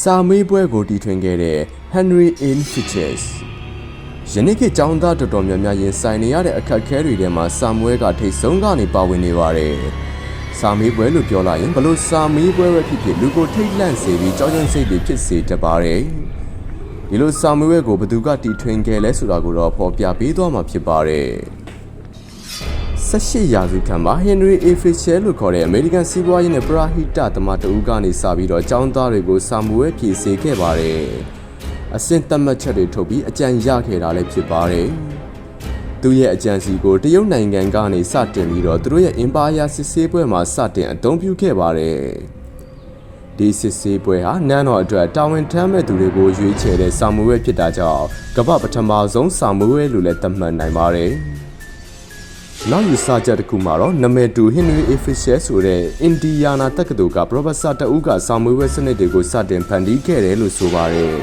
စာမေးပွဲကိုတီထွင်ခဲ့တဲ့ Henry Ian Fitches ယနေ့ခေတ်ကျောင်းသားတော်တော်များများရင်ဆိုင်နေရတဲ့အခက်အခဲတွေထဲမှာစာမွဲကထိတ်ဆုံးကနေပါဝင်နေပါတယ်။စာမေးပွဲလို့ပြောလိုက်ရင်ဘလို့စာမေးပွဲပဲဖြစ်ဖြစ်လူကိုထိတ်လန့်စေပြီးကြောက်ရွံ့စိတ်တွေဖြစ်စေတတ်ပါတယ်။ဒီလိုစာမေးပွဲကိုဘသူကတီထွင်ခဲ့လဲဆိုတာကိုတော့ဖော်ပြပေးသွားမှာဖြစ်ပါတယ်။ 18ရာစုခန့်မှာ Henry A. Fisher လို့ခေါ်တဲ့အမေရိကန်စီးပွားရေးနဲ့ပရာဟိတသမားတဦးကနေစပြီးတော့ចောင်းသားတွေကိုစာမွေးဖြည့်စေခဲ့ပါတယ်။အဆင့်သတ်မှတ်ချက်တွေထုတ်ပြီးအကြံရခဲ့တာလည်းဖြစ်ပါတယ်။သူရဲ့အကြံစီကိုတရုတ်နိုင်ငံကနေစတင်ပြီးတော့သူတို့ရဲ့အင်ပါယာစစ်ဆေးပွဲမှာစတင်အသုံးပြုခဲ့ပါတယ်။ဒီစစ်ဆေးပွဲဟာနန်းတော်အတွက်တာဝန်ထမ်းမဲ့သူတွေကိုရွေးချယ်တဲ့စာမွေးဖြစ်တာကြောင့်ကမ္ဘာပထမဆုံးစာမွေးလို့လည်းသတ်မှတ်နိုင်ပါတယ်။ နောက်ယူဆချက်တစ်ခုမှာတော့နမယ်တူ Henry A. Fisher ဆိုတဲ့အင်ဒီယာနာတက္ကသိုလ်က Professor တဦးကစာမွေးပွဲစနစ်တွေကိုစတင်ဖန်တီးခဲ့တယ်လို့ဆိုပါတယ်